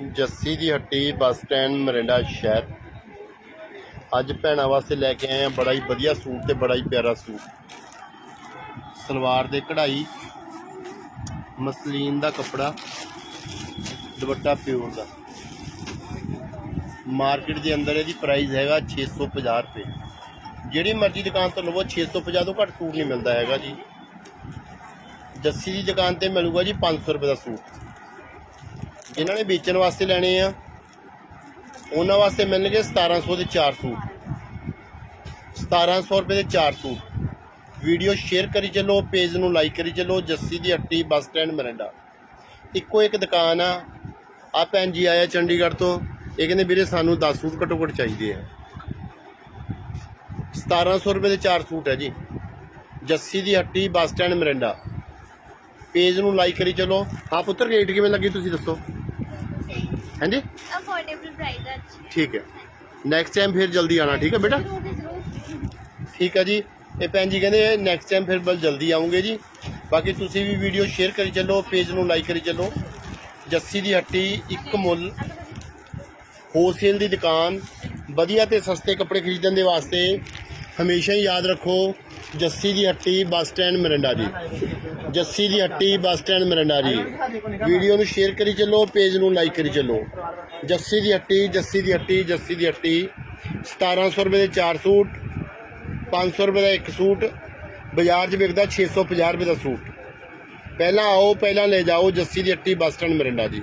ਜੱਸੀ ਦੀ ਹੱਟੀ bus stand Mirinda ਸ਼ਹਿਰ। ਅੱਜ ਭੈਣਾਂ ਵਾਸਤੇ ਲੈ ਕੇ ਆਏ ਆ ਬੜਾ ਹੀ ਵਧੀਆ ਸੂਟ ਤੇ ਬੜਾ ਹੀ ਪਿਆਰਾ ਸੂਟ। ਸਲਵਾਰ ਦੇ ਕਢਾਈ, ਮਸਲੀਨ ਦਾ ਕੱਪੜਾ, ਦੁਪੱਟਾ ਪਿਓਰ ਦਾ। ਮਾਰਕੀਟ ਦੇ ਅੰਦਰ ਇਹਦੀ ਪ੍ਰਾਈਸ ਹੈਗਾ 650 ਰੁਪਏ। ਜਿਹੜੀ ਮਰਜ਼ੀ ਦੁਕਾਨ ਤੋਂ ਲਵੋ 650 ਤੋਂ ਘੱਟ ਸੂਟ ਨਹੀਂ ਮਿਲਦਾ ਹੈਗਾ ਜੀ। ਜੱਸੀ ਦੀ ਦੁਕਾਨ ਤੇ ਮਿਲੂਗਾ ਜੀ 500 ਰੁਪਏ ਦਾ ਸੂਟ। ਜਿਨ੍ਹਾਂ ਨੇ ਵੇਚਣ ਵਾਸਤੇ ਲੈਣੇ ਆ, ਉਹਨਾਂ ਵਾਸਤੇ ਮਿਲਣਗੇ 1700 ਦੇ 4 ਸੂਟ 1700 ਰੁਪਏ ਦੇ 4 ਸੂਟ ਵੀਡੀਓ ਸ਼ੇਅਰ ਕਰੀ ਚੱਲੋ, ਪੇਜ ਨੂੰ ਲਾਈਕ ਕਰੀ ਚੱਲੋ, ਜੱਸੀ ਦੀ ਹੱਟੀ ਬੱਸ ਸਟੈਂਡ ਮਰਿੰਡਾ। ਇੱਕੋ ਇੱਕ ਦੁਕਾਨ ਆ ਆ ਭੈਣ ਜੀ ਆਇਆ ਚੰਡੀਗੜ੍ਹ ਤੋਂ। ਇਹ ਕਹਿੰਦੇ, ਵੀਰੇ, ਸਾਨੂੰ 10 ਸੂਟ ਘੱਟੋ ਘੱਟ ਚਾਹੀਦੇ ਆ। 1700 ਰੁਪਏ ਦੇ 4 ਸੂਟ ਹੈ ਜੀ। ਜੱਸੀ ਦੀ ਹੱਟੀ ਬੱਸ ਸਟੈਂਡ ਮਰਿੰਡਾ। ਪੇਜ ਨੂੰ ਲਾਈਕ ਕਰੀ ਚਲੋ। ਹਾਂ ਪੁੱਤਰ ਰੇਟ ਕਿਵੇਂ ਲੱਗੀ ਤੁਸੀਂ ਦੱਸੋ? ਹਾਂਜੀ? ਅਫੋਰਡੇਬਲ ਪ੍ਰਾਈਸ ਹੈ ਅੱਛੀ। ਠੀਕ ਹੈ। ਨੈਕਸਟ ਟਾਈਮ ਫਿਰ ਜਲਦੀ ਆਣਾ ਠੀਕ ਹੈ ਬੇਟਾ? ਠੀਕ ਹੈ ਜੀ। ਇਹ ਭੈਣ ਜੀ ਕਹਿੰਦੇ ਨੈਕਸਟ ਟਾਈਮ ਫਿਰ ਬਲ ਜਲਦੀ ਆਉਂਗੇ ਜੀ। ਬਾਕੀ ਤੁਸੀਂ ਵੀ ਵੀਡੀਓ ਸ਼ੇਅਰ ਕਰੀ ਚੱਲੋ ਪੇਜ ਨੂੰ ਲਾਈਕ ਕਰੀ ਚੱਲੋ। ਜੱਸੀ ਦੀ ਹੱਟੀ ਇੱਕ ਮੁੱਲ। ਹੋਲਸੇਲ ਦੀ ਦੁਕਾਨ। ਵਧੀਆ ਤੇ ਸਸਤੇ ਕੱਪੜੇ ਖਰੀਦਣ ਦੇ ਵਾਸਤੇ ਹਮੇਸ਼ਾ ਹੀ ਯਾਦ ਰੱਖੋ, ਜੱਸੀ ਦੀ ਹੱਟੀ ਬੱਸ ਸਟੈਂਡ ਮਰਿੰਡਾ ਜੀ। ਜੱਸੀ ਦੀ ਹੱਟੀ bus stand Morinda ji. Video ਨੂੰ ਸ਼ੇਅਰ ਕਰੀ ਚੱਲੋ, ਪੇਜ ਨੂੰ ਲਾਈਕ ਕਰੀ ਚੱਲੋ। ਜੱਸੀ ਦੀ ਹੱਟੀ, ਜੱਸੀ ਦੀ ਹੱਟੀ, ਜੱਸੀ ਦੀ ਹੱਟੀ। 1700 ਰੁਪਏ ਦੇ 4 ਸੂਟ 500 ਰੁਪਏ ਦਾ ਇੱਕ ਸੂਟ, ਬਾਜ਼ਾਰ 'ਚ ਵਿਕਦਾ 650 ਰੁਪਏ ਦਾ ਸੂਟ। ਪਹਿਲਾਂ ਆਓ, ਪਹਿਲਾਂ ਲੈ ਜਾਓ ਜੱਸੀ ਦੀ ਹੱਟੀ ਬੱਸ ਸਟੈਂਡ ਮਰਿੰਡਾ ਜੀ।